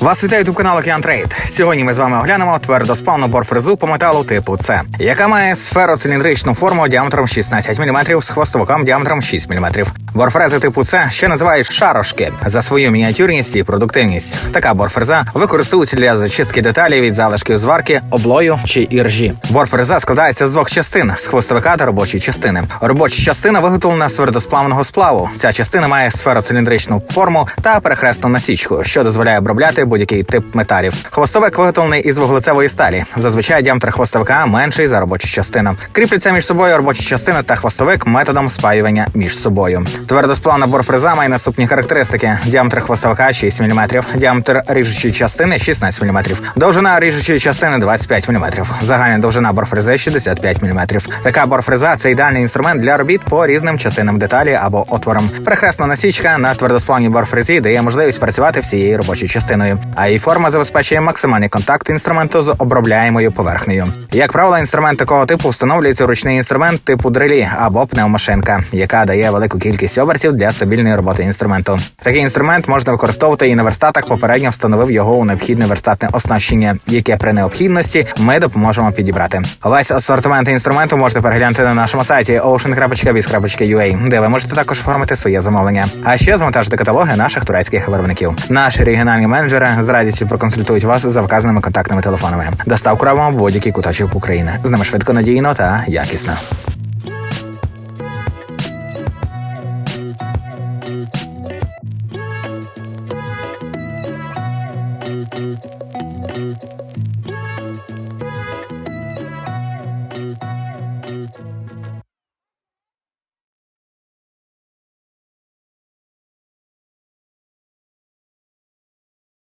Вас вітає ютуб канал Океан Трейд. Сьогодні ми з вами оглянемо твердоспавну борфрезу по металу типу С, яка має сфероциліндричну форму діаметром 16 мм з хвостовиком діаметром 6 мм. Борфрези типу С ще називають шарошки за свою мініатюрність і продуктивність. Така борфреза використовується для зачистки деталей від залишків зварки, облою чи іржі. Борфреза складається з двох частин з хвостовика та робочої частини. Робоча частина виготовлена з твердосплавного сплаву. Ця частина має сфероциліндричну форму та перехресну насічку, що дозволяє обробляти будь-який тип металів. Хвостовик виготовлений із вуглецевої сталі. Зазвичай діаметр хвостовика менший за робочу частину. Кріпляться між собою робоча частина та хвостовик методом спаювання між собою. Твердосплавна борфреза має наступні характеристики: діаметр хвостовика 6 мм, діаметр ріжучої частини 16 мм, довжина ріжучої частини 25 мм, загальна довжина борфрези 65 мм. Така борфреза це ідеальний інструмент для робіт по різним частинам деталі або отворам. Перехресна насічка на твердосплавній борфрезі дає можливість працювати всією робочою частиною, а її форма забезпечує максимальний контакт інструменту з обробляємою поверхнею. Як правило, інструмент такого типу встановлюється ручний інструмент типу дрелі або пневмошинка, яка дає велику кількість обертів для стабільної роботи інструменту. Такий інструмент можна використовувати і на верстатах. Попередньо встановив його у необхідне верстатне оснащення, яке при необхідності ми допоможемо підібрати. Весь асортимент інструменту можете переглянути на нашому сайті ocean.biz.ua, де ви можете також оформити своє замовлення. А ще завантажити каталоги наших турецьких виробників. Наші регіональні менеджери з радістю проконсультують вас за вказаними контактними телефонами. Доставку робимо в будь-який куточок України. З нами швидко надійно та якісно.